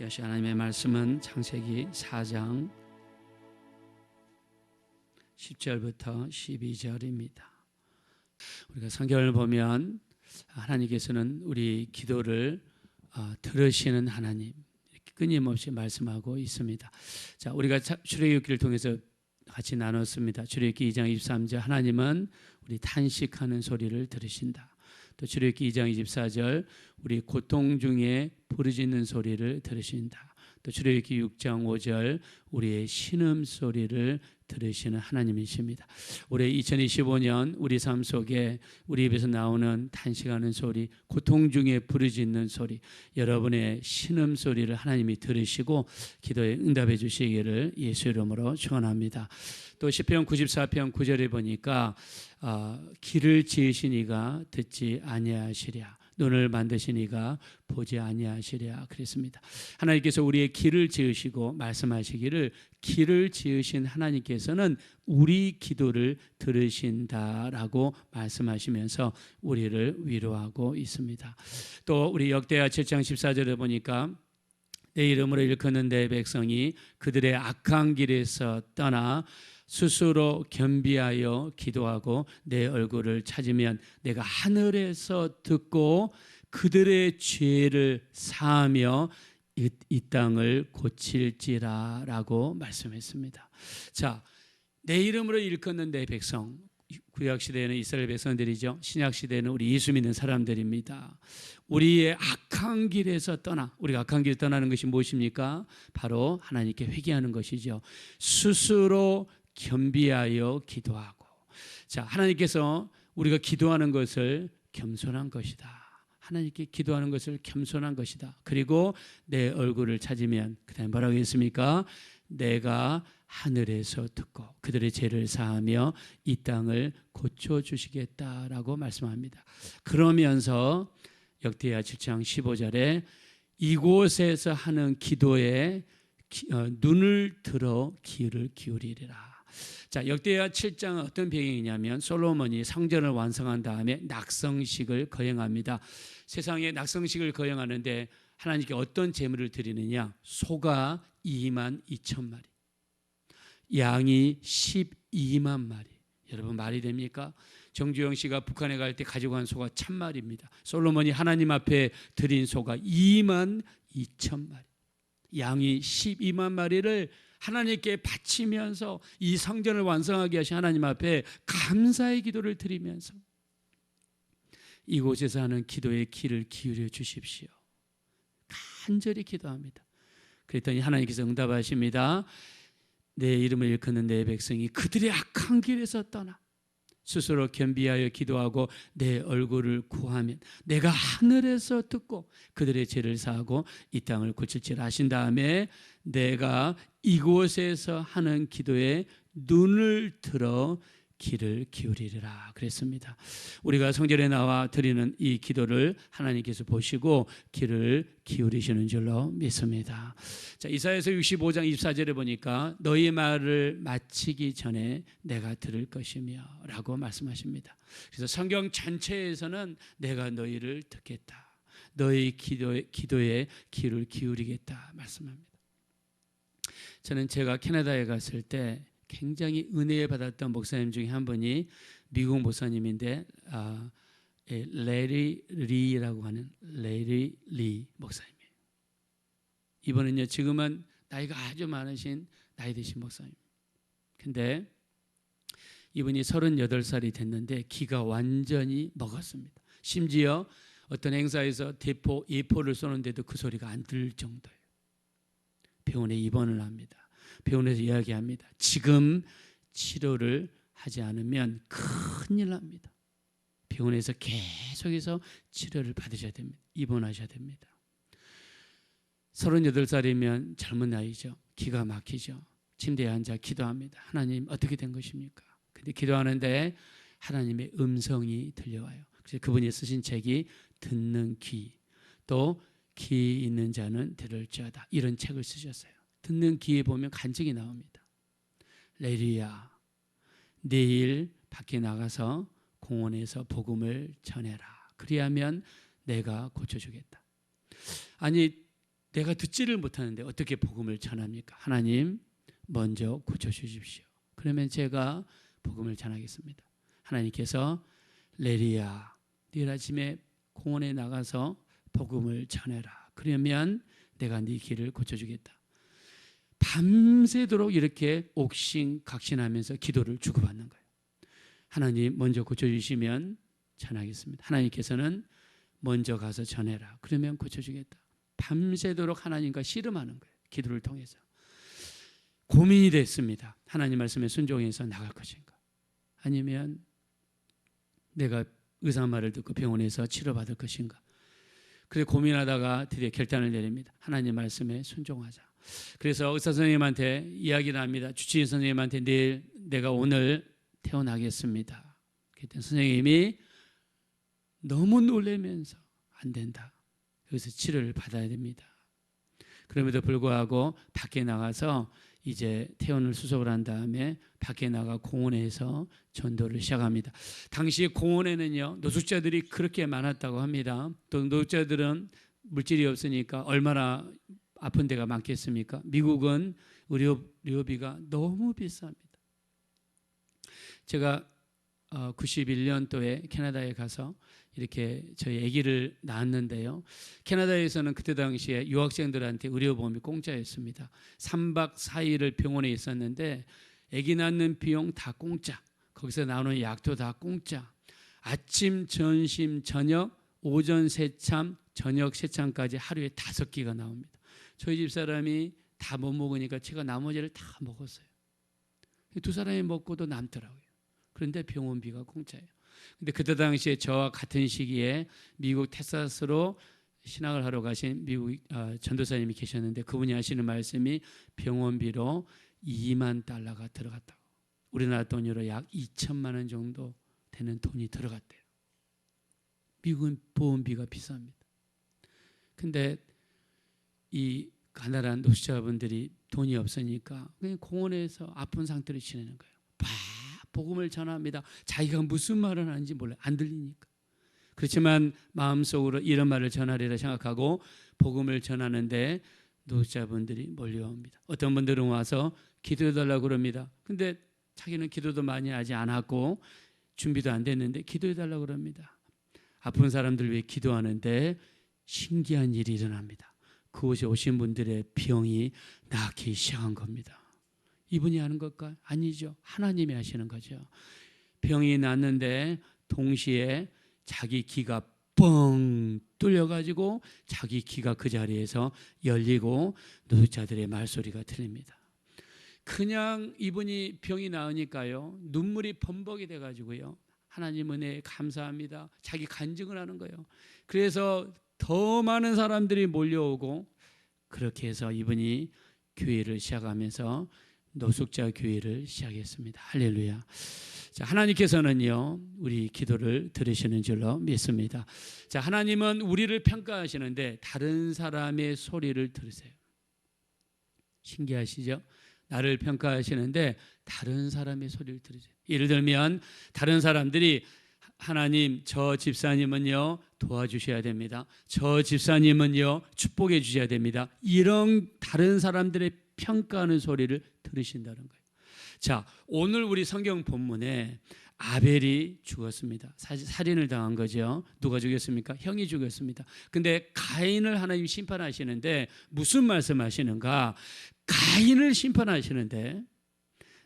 귀하신 하나님의 말씀은 창세기 4장 10절부터 12절입니다. 우리가 성경을 보면 하나님께서는 우리 기도를 어, 들으시는 하나님 끊임없이 말씀하고 있습니다. 자, 우리가 출애굽기를 통해서 같이 나눴습니다. 출애굽기 2장 23절 하나님은 우리 탄식하는 소리를 들으신다. 또 출애굽기 2장 24절 우리 고통 중에 부르짖는 소리를 들으신다. 또 출애굽기 6장 5절 우리의 신음 소리를 들으시는 하나님이십니다. 올해 2025년 우리 삶 속에 우리 입에서 나오는 탄식하는 소리, 고통 중에 부르짖는 소리, 여러분의 신음 소리를 하나님이 들으시고 기도에 응답해 주시기를 예수 이름으로 축원합니다. 또 시편 94편 9절에 보니까 어, 길을 지으시니가 듣지 아니하시랴. 눈을 만드시니가 보지 아니하시랴 그랬습니다. 하나님께서 우리의 길을 지으시고 말씀하시기를 길을 지으신 하나님께서는 우리 기도를 들으신다라고 말씀하시면서 우리를 위로하고 있습니다. 또 우리 역대하 7장 14절에 보니까 내 이름으로 일컫는 내 백성이 그들의 악한 길에서 떠나 스스로 겸비하여 기도하고 내 얼굴을 찾으면 내가 하늘에서 듣고 그들의 죄를 사하며 이, 이 땅을 고칠지라라고 말씀했습니다. 자, 내 이름으로 일컫는 내 백성 구약 시대에는 이스라엘 백성들이죠. 신약 시대는 우리 예수 믿는 사람들입니다. 우리의 악한 길에서 떠나 우리가 악한 길 떠나는 것이 무엇입니까? 바로 하나님께 회개하는 것이죠. 스스로 겸비하여 기도하고 자 하나님께서 우리가 기도하는 것을 겸손한 것이다. 하나님께 기도하는 것을 겸손한 것이다. 그리고 내 얼굴을 찾으면 그다음에 뭐라고 했습니까? 내가 하늘에서 듣고 그들의 죄를 사하며 이 땅을 고쳐 주시겠다라고 말씀합니다. 그러면서 역대하 7장 15절에 이곳에서 하는 기도에 어, 눈을 들어 귀를 기울이리라. 자, 역대하 7장은 어떤 배경이냐면 솔로몬이 성전을 완성한 다음에 낙성식을 거행합니다. 세상에 낙성식을 거행하는데 하나님께 어떤 제물을 드리느냐? 소가 2만 2천 마리. 양이 12만 마리. 여러분 말이 됩니까? 정주영 씨가 북한에 갈 때 가지고 간 소가 천 마리입니다. 솔로몬이 하나님 앞에 드린 소가 2만 2천 마리. 양이 12만 마리를 하나님께 바치면서 이 성전을 완성하게 하신 하나님 앞에 감사의 기도를 드리면서 이곳에서 하는 기도의 귀를 기울여 주십시오. 간절히 기도합니다. 그랬더니 하나님께서 응답하십니다. 내 이름을 일컫는 내 백성이 그들의 악한 길에서 떠나 스스로 겸비하여 기도하고 내 얼굴을 구하면 내가 하늘에서 듣고 그들의 죄를 사하고 이 땅을 고칠지라 하신 다음에 내가 이곳에서 하는 기도에 눈을 들어 귀를 기울이리라 그랬습니다. 우리가 성전에 나와 드리는 이 기도를 하나님께서 보시고 귀를 기울이시는 줄로 믿습니다. 자, 이사야서 65장 24절에 보니까 너희 말을 마치기 전에 내가 들을 것이며라고 말씀하십니다. 그래서 성경 전체에서는 내가 너희를 듣겠다. 너희 기도에, 기도에 귀를 기울이겠다 말씀합니다. 저는 제가 캐나다에 갔을 때 굉장히 은혜 받았던 목사님 중에 한 분이 미국 목사님인데 아, 예, 레리 리라고 하는 레리 리 목사님이에요. 이번은요 지금은 나이가 아주 많으신 나이 드신 목사님. 근데 이분이 38살이 됐는데 기가 완전히 먹었습니다. 심지어 어떤 행사에서 대포, 예포를 쏘는데도 그 소리가 안 들 정도예요. 병원에 입원을 합니다. 병원에서 이야기합니다. 지금 치료를 하지 않으면 큰일 납니다. 병원에서 계속해서 치료를 받으셔야 됩니다. 입원하셔야 됩니다. 38살이면 젊은 나이죠. 기가 막히죠. 침대에 앉아 기도합니다. 하나님 어떻게 된 것입니까? 근데 기도하는데 하나님의 음성이 들려와요. 그래서 그분이 쓰신 책이 듣는 귀, 또 귀 있는 자는 들을 자다. 이런 책을 쓰셨어요. 듣는 귀에 보면 간증이 나옵니다. 레리야, 내일 밖에 나가서 공원에서 복음을 전해라. 그리하면 내가 고쳐주겠다. 아니 내가 듣지를 못하는데 어떻게 복음을 전합니까? 하나님 먼저 고쳐 주십시오. 그러면 제가 복음을 전하겠습니다. 하나님께서 레리야 내일 아침에 공원에 나가서 복음을 전해라. 그러면 내가 네 길을 고쳐 주겠다. 밤새도록 이렇게 옥신 각신하면서 기도를 주고받는 거예요. 하나님 먼저 고쳐 주시면 전하겠습니다. 하나님께서는 먼저 가서 전해라. 그러면 고쳐 주겠다. 밤새도록 하나님과 씨름하는 거예요. 기도를 통해서. 고민이 됐습니다. 하나님 말씀에 순종해서 나갈 것인가? 아니면 내가 의사 말을 듣고 병원에서 치료받을 것인가? 그래 고민하다가 드디어 결단을 내립니다. 하나님 말씀에 순종하자. 그래서 의사 선생님한테 이야기를 합니다. 주치의 선생님한테 내일 내가 오늘 태어나겠습니다. 그랬더니 선생님이 너무 놀래면서 안 된다. 여기서 치료를 받아야 됩니다. 그럼에도 불구하고 밖에 나가서 이제 태원을 수속을 한 다음에 밖에 나가 공원에서 전도를 시작합니다. 당시 공원에는요 노숙자들이 그렇게 많았다고 합니다. 또 노숙자들은 물질이 없으니까 얼마나 아픈 데가 많겠습니까? 미국은 의료, 의료비가 너무 비쌉니다. 제가 91년도에 캐나다에 가서 이렇게 저희 아기를 낳았는데요. 캐나다에서는 그때 당시에 유학생들한테 의료보험이 공짜였습니다. 3박 4일을 병원에 있었는데 아기 낳는 비용 다 공짜. 거기서 나오는 약도 다 공짜. 아침, 점심, 저녁, 오전 세참, 저녁 세참까지 하루에 다섯 끼가 나옵니다. 저희 집 사람이 다 못 먹으니까 제가 나머지를 다 먹었어요. 두 사람이 먹고도 남더라고요. 그런데 병원비가 공짜예요. 근데 그때 당시에 저와 같은 시기에 미국 텍사스로 신학을 하러 가신 미국 어, 전도사님이 계셨는데 그분이 하시는 말씀이 병원비로 2만 달러가 들어갔다고. 우리나라 돈으로 약 2천만 원 정도 되는 돈이 들어갔대요. 미국은 보험비가 비쌉니다. 근데 이 가난한 노숙자분들이 돈이 없으니까 그냥 공원에서 아픈 상태로 지내는 거예요. 막 복음을 전합니다. 자기가 무슨 말을 하는지 몰라요. 안 들리니까. 그렇지만 마음속으로 이런 말을 전하리라 생각하고 복음을 전하는데 노숙자분들이 몰려옵니다. 어떤 분들은 와서 기도해 달라고 그럽니다. 근데 자기는 기도도 많이 하지 않았고 준비도 안 됐는데 기도해 달라고 그럽니다. 아픈 사람들 위해 기도하는데 신기한 일이 일어납니다. 그곳에 오신 분들의 병이 낫기 시작한 겁니다. 이분이 하는 것과 아니죠. 하나님이 하시는 거죠. 병이 났는데 동시에 자기 기가 뻥 뚫려가지고 자기 기가 그 자리에서 열리고 노숙자들의 말소리가 들립니다. 그냥 이분이 병이 나으니까요 눈물이 범벅이 돼가지고요 하나님 은혜 감사합니다. 자기 간증을 하는 거예요. 그래서 더 많은 사람들이 몰려오고 그렇게 해서 이분이 교회를 시작하면서 노숙자 교회를 시작했습니다. 할렐루야. 자, 하나님께서는요, 우리 기도를 들으시는 줄로 믿습니다. 자, 하나님은 우리를 평가하시는데 다른 사람의 소리를 들으세요. 신기하시죠? 나를 평가하시는데 다른 사람의 소리를 들으세요. 예를 들면 다른 사람들이 하나님 저 집사님은요 도와주셔야 됩니다. 저 집사님은요 축복해 주셔야 됩니다. 이런 다른 사람들의 평가하는 소리를 들으신다는 거예요. 자, 오늘 우리 성경 본문에 아벨이 죽었습니다. 살인을 당한 거죠. 누가 죽였습니까? 형이 죽였습니다. 근데 가인을 하나님 심판하시는데 무슨 말씀하시는가? 가인을 심판하시는데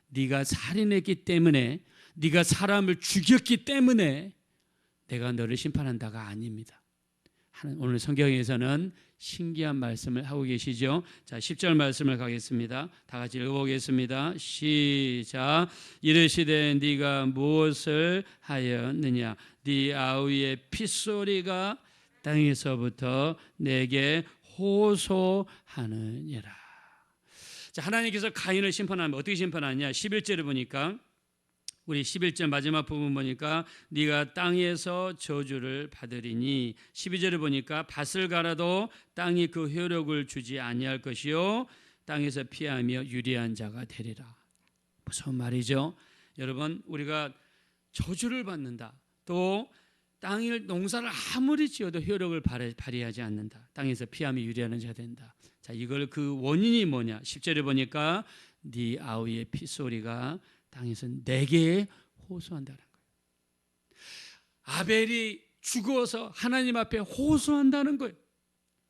네가 살인했기 때문에 네가 사람을 죽였기 때문에 내가 너를 심판한다가 아닙니다. 오늘 성경에서는 신기한 말씀을 하고 계시죠. 자, 10절 말씀을 가겠습니다. 다 같이 읽어보겠습니다. 시작. 이르시되 네가 무엇을 하였느냐? 네 아우의 핏소리가 땅에서부터 내게 호소하느니라. 자, 하나님께서 가인을 심판하면 어떻게 심판하냐? 11절을 보니까 우리 11절 마지막 부분 보니까 네가 땅에서 저주를 받으리니 12절을 보니까 밭을 갈아도 땅이 그 효력을 주지 아니할 것이요 땅에서 피하며 유리한 자가 되리라. 무슨 말이죠? 여러분 우리가 저주를 받는다. 또 땅을 농사를 아무리 지어도 효력을 발휘- 발휘하지 않는다. 땅에서 피함이 유리하는 자가 된다. 자, 이걸 그 원인이 뭐냐? 10절에 보니까 네 아우의 피 소리가 땅에서 내게 호소한다는 거예요. 아벨이 죽어서 하나님 앞에 호소한다는 거예요.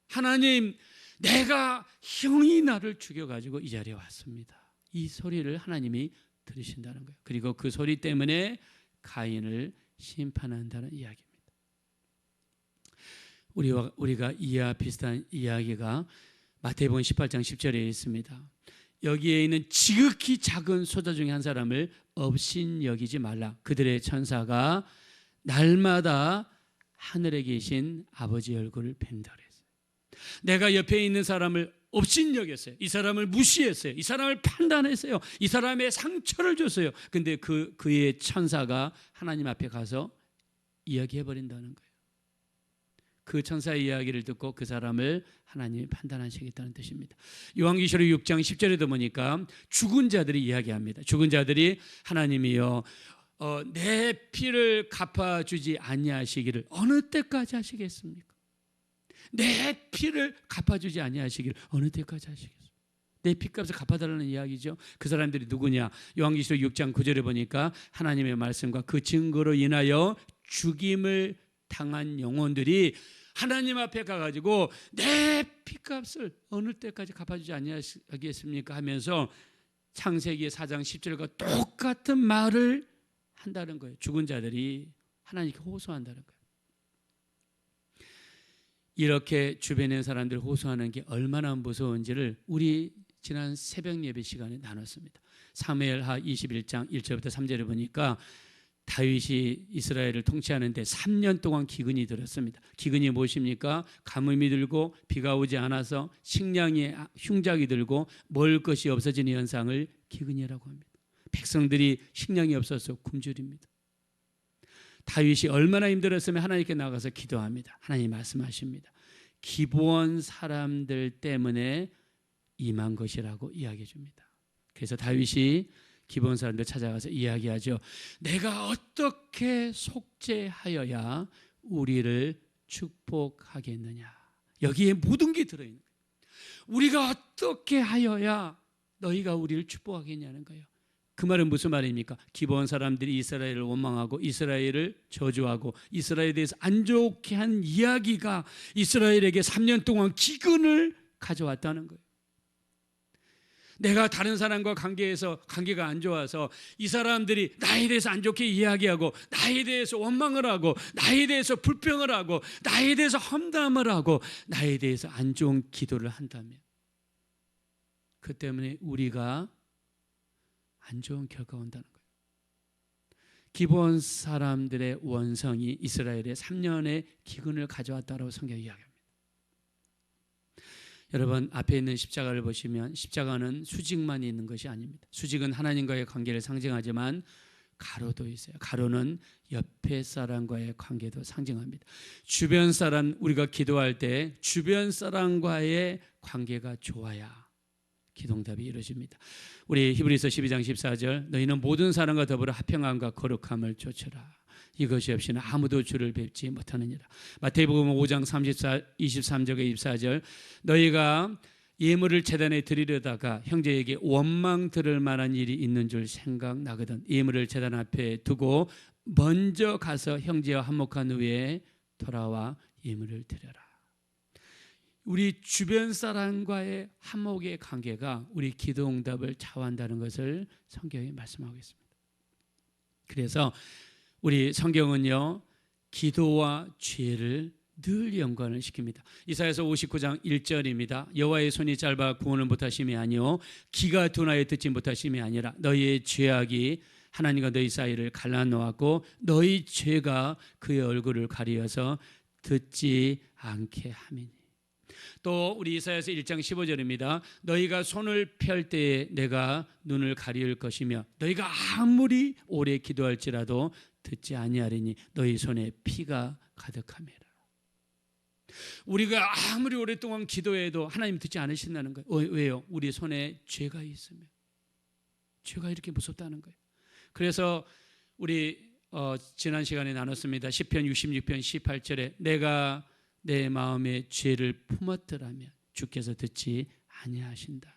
하나님, 내가 형이 나를 죽여가지고 이 자리에 왔습니다. 이 소리를 하나님이 들으신다는 거예요. 그리고 그 소리 때문에 가인을 심판한다는 이야기입니다. 우리와 우리가 이와 비슷한 이야기가 마태복음 18장 10절에 있습니다. 여기에 있는 지극히 작은 소자 중에 한 사람을 업신 여기지 말라. 그들의 천사가 날마다 하늘에 계신 아버지 얼굴을 뵌다 그랬어요. 내가 옆에 있는 사람을 업신 여겼어요. 이 사람을 무시했어요. 이 사람을 판단했어요. 이 사람의 상처를 줬어요. 근데 그 그의 천사가 하나님 앞에 가서 이야기해 버린다는 거예요. 그 천사의 이야기를 듣고 그 사람을 하나님이 판단하시겠다는 뜻입니다. 요한계시록 6장 10절에도 보니까 죽은 자들이 이야기합니다. 죽은 자들이 하나님이여 어, 내 피를 갚아주지 아니하시기를 어느 때까지 하시겠습니까? 내 피를 갚아주지 아니하시기를 어느 때까지 하시겠습니까? 내 피값을 갚아달라는 이야기죠. 그 사람들이 누구냐? 요한계시록 6장 9절에 보니까 하나님의 말씀과 그 증거로 인하여 죽임을 당한 영혼들이 하나님 앞에 가가지고 내 피값을 어느 때까지 갚아주지 아니하겠습니까? 하면서 창세기 4장 10절과 똑같은 말을 한다는 거예요. 죽은 자들이 하나님께 호소한다는 거예요. 이렇게 주변의 사람들 호소하는 게 얼마나 무서운지를 우리 지난 새벽 예배 시간에 나눴습니다. 사무엘하 21장 1절부터 3절에 보니까 다윗이 이스라엘을 통치하는데 3년 동안 기근이 들었습니다. 기근이 무엇입니까? 가뭄이 들고 비가 오지 않아서 식량이 흉작이 들고 먹을 것이 없어지는 현상을 기근이라고 합니다. 백성들이 식량이 없어서 굶주립니다. 다윗이 얼마나 힘들었으면 하나님께 나가서 기도합니다. 하나님 말씀하십니다. 기부원 사람들 때문에 임한 것이라고 이야기해 줍니다. 그래서 다윗이 기본 사람들 찾아가서 이야기하죠. 내가 어떻게 속죄하여야 우리를 축복하겠느냐. 여기에 모든 게 들어있는 거예요. 우리가 어떻게 하여야 너희가 우리를 축복하겠냐는 거예요. 그 말은 무슨 말입니까? 기본 사람들이 이스라엘을 원망하고 이스라엘을 저주하고 이스라엘에 대해서 안 좋게 한 이야기가 이스라엘에게 3년 동안 기근을 가져왔다는 거예요. 내가 다른 사람과 관계에서 관계가 안 좋아서 이 사람들이 나에 대해서 안 좋게 이야기하고 나에 대해서 원망을 하고 나에 대해서 불평을 하고 나에 대해서 험담을 하고 나에 대해서 안 좋은 기도를 한다면 그 때문에 우리가 안 좋은 결과 온다는 거예요. 기본 사람들의 원성이 이스라엘의 3년의 기근을 가져왔다고 성경이 이야기합니다. 여러분 앞에 있는 십자가를 보시면 십자가는 수직만 있는 것이 아닙니다. 수직은 하나님과의 관계를 상징하지만 가로도 있어요. 가로는 옆에 사람과의 관계도 상징합니다. 주변 사람 우리가 기도할 때 주변 사람과의 관계가 좋아야 기동답이 이루어집니다. 우리 히브리서 12장 14절 너희는 모든 사람과 더불어 화평함과 거룩함을 좇으라. 이것이 없이는 아무도 주를 뵙지 못하느니라. 마태복음 5장 34 23절에 24절 너희가 예물을 재단에 드리려다가 형제에게 원망 들을 만한 일이 있는 줄 생각나거든 예물을 재단 앞에 두고 먼저 가서 형제와 한목한 후에 돌아와 예물을 드려라. 우리 주변 사람과의 한목의 관계가 우리 기도 응답을 좌우한다는 것을 성경이 말씀하고 있습니다. 그래서 우리 성경은요 기도와 죄를 늘 연관을 시킵니다. 이사야서 59장 1절입니다. 여호와의 손이 짧아 구원을 못하심이 아니요 기가 둔하여 듣지 못하심이 아니라 너희의 죄악이 하나님과 너희 사이를 갈라놓았고 너희 죄가 그의 얼굴을 가리어서 듣지 않게 함이니. 또 우리 이사야서 1장 15절입니다. 너희가 손을 펼 때에 내가 눈을 가리울 것이며 너희가 아무리 오래 기도할지라도 듣지 아니하리니 너희 손에 피가 가득함이라. 우리가 아무리 오랫동안 기도해도 하나님 듣지 않으신다는 거예요. 왜요? 우리 손에 죄가 있으면 죄가 이렇게 무섭다는 거예요. 그래서 우리 어, 지난 시간에 나눴습니다. 시편 66편 18절에 내가 내 마음에 죄를 품었더라면 주께서 듣지 아니하신다.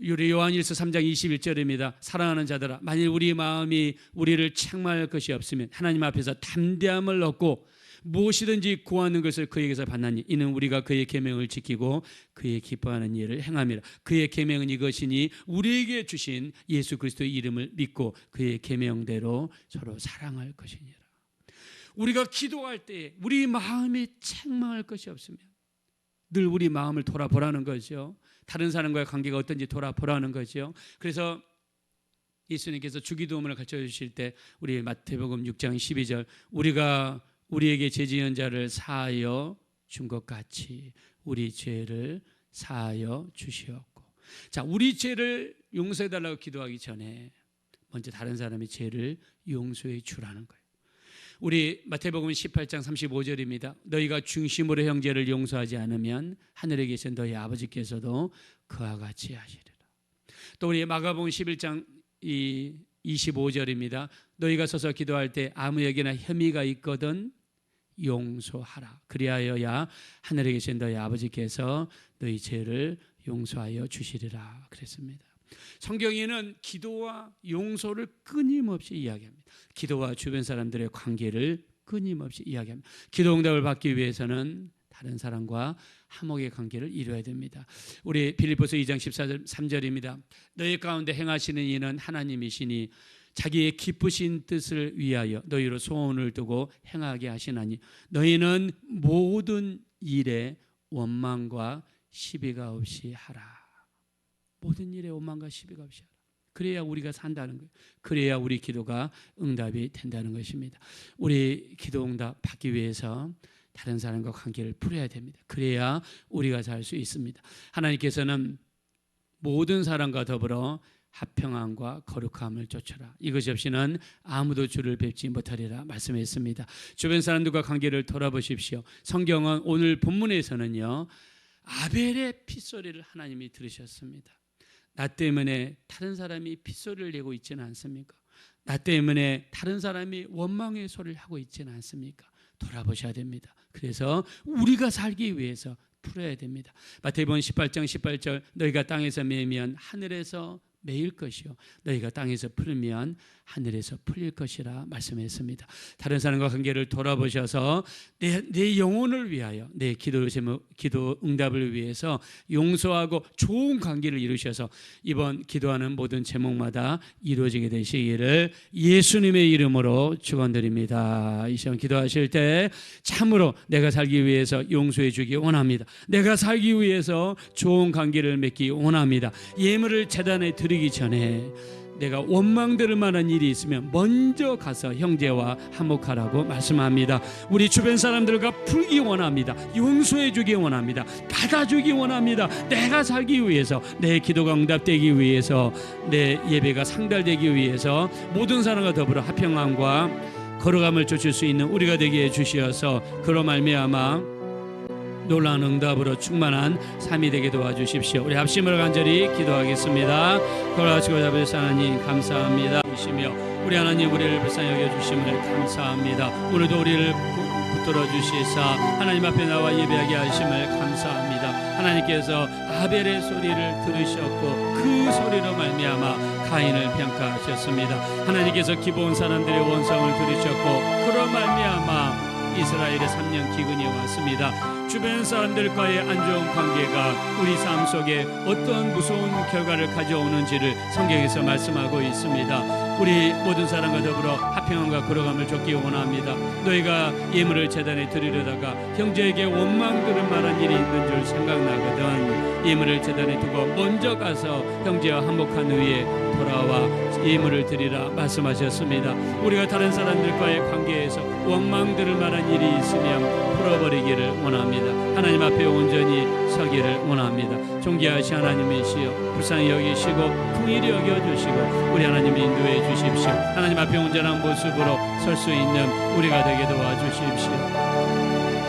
우리 요한일서 3장 21절입니다. 사랑하는 자들아 만일 우리 마음이 우리를 책망할 것이 없으면 하나님 앞에서 담대함을 얻고 무엇이든지 구하는 것을 그에게서 받나니 이는 우리가 그의 계명을 지키고 그의 기뻐하는 일을 행함이라 그의 계명은 이것이니 우리에게 주신 예수 그리스도의 이름을 믿고 그의 계명대로 서로 사랑할 것이니라 우리가 기도할 때 우리 마음이 책망할 것이 없으면 늘 우리 마음을 돌아보라는 거죠. 다른 사람과의 관계가 어떤지 돌아보라는 거죠. 그래서 예수님께서 주기도문을 가르쳐 주실 때 우리 마태복음 6장 12절 우리가 우리에게 죄 지은 자를 사하여 준 것 같이 우리 죄를 사하여 주시었고. 자 우리 죄를 용서해 달라고 기도하기 전에 먼저 다른 사람의 죄를 용서해 주라는 거예요. 우리 마태복음 18장 35절입니다. 너희가 중심으로 형제를 용서하지 않으면 하늘에 계신 너희 아버지께서도 그와 같이 하시리라. 또 우리 마가복음 11장 이 25절입니다. 너희가 서서 기도할 때 아무에게나 혐의가 있거든 용서하라. 그리하여야 하늘에 계신 너희 아버지께서 너희 죄를 용서하여 주시리라 그랬습니다. 성경에는 기도와 용서를 끊임없이 이야기합니다. 기도와 주변 사람들의 관계를 끊임없이 이야기합니다. 기도 응답을 받기 위해서는 다른 사람과 화목의 관계를 이루어야 됩니다. 우리 빌립보서 2장 13절입니다. 너희 가운데 행하시는 이는 하나님이시니 자기의 기쁘신 뜻을 위하여 너희로 소원을 두고 행하게 하시나니 너희는 모든 일에 원망과 시비가 없이 하라. 모든 일에 원망과 시비가 없이 하라. 그래야 우리가 산다는 거예요. 그래야 우리 기도가 응답이 된다는 것입니다. 우리 기도 응답 받기 위해서 다른 사람과 관계를 풀어야 됩니다. 그래야 우리가 살 수 있습니다. 하나님께서는 모든 사람과 더불어 합평함과 거룩함을 쫓아라. 이것이 없이는 아무도 주를 뵙지 못하리라 말씀했습니다. 주변 사람들과 관계를 돌아보십시오. 성경은 오늘 본문에서는요. 아벨의 핏소리를 하나님이 들으셨습니다. 나 때문에 다른 사람이 핏소리를 내고 있지는 않습니까? 나 때문에 다른 사람이 원망의 소리를 하고 있지는 않습니까? 돌아보셔야 됩니다. 그래서 우리가 살기 위해서 풀어야 됩니다. 마태복음 18장 18절 너희가 땅에서 매면 하늘에서 매일 것이요 너희가 땅에서 풀면 하늘에서 풀릴 것이라 말씀했습니다. 다른 사람과 관계를 돌아보셔서 내, 내 영혼을 위하여 내 기도 기도 응답을 위해서 용서하고 좋은 관계를 이루셔서 이번 기도하는 모든 제목마다 이루어지게 되시기를 예수님의 이름으로 축원드립니다. 이 시간 기도하실 때 참으로 내가 살기 위해서 용서해 주기 원합니다. 내가 살기 위해서 좋은 관계를 맺기 원합니다. 예물을 재단에 드 리기 전에 내가 원망될 만한 일이 있으면 먼저 가서 형제와 화목하라고 말씀합니다. 우리 주변 사람들과 풀기 원합니다. 용서해 주기 원합니다. 받아주기 원합니다. 내가 살기 위해서 내 기도가 응답되기 위해서 내 예배가 상달되기 위해서 모든 사람과 더불어 화평함과 거룩함을 쫓을 수 있는 우리가 되게 해 주시어서 그로 말미암아 놀라운 응답으로 충만한 삶이 되게 도와주십시오. 우리 합심을 간절히 기도하겠습니다. 걸어가시고 아버지 하나님 감사합니다. 주시며 우리 하나님 우리를 불쌍히 여겨주심을 감사합니다. 오늘도 우리를 붙들어 주시사 하나님 앞에 나와 예배하게 하심을 감사합니다. 하나님께서 아벨의 소리를 들으셨고 그 소리로 말미암아 가인을 평가하셨습니다. 하나님께서 기본 사람들의 원성을 들으셨고 그로 말미암아 이스라엘의 3년 기근이 왔습니다. 주변 사람들과의 안 좋은 관계가 우리 삶 속에 어떤 무서운 결과를 가져오는지를 성경에서 말씀하고 있습니다. 우리 모든 사람과 더불어 화평함과 걸어감을 줬기 원합니다. 너희가 예물을 재단에 드리려다가 형제에게 원망 들을 만한 일이 있는 줄 생각나거든 예물을 재단에 두고 먼저 가서 형제와 한복한 후에 돌아와 예물을 드리라 말씀하셨습니다. 우리가 다른 사람들과의 관계에서 원망 들을 만한 일이 있으면 풀어버리기를 원합니다. 하나님 앞에 온전히 서기를 원합니다. 존귀하신 하나님이시여 불쌍히 여기시고 긍일히 여겨주시고 우리 하나님 인도해 주십시오. 하나님 앞에 온전한 모습으로 설 수 있는 우리가 되게 도와주십시오.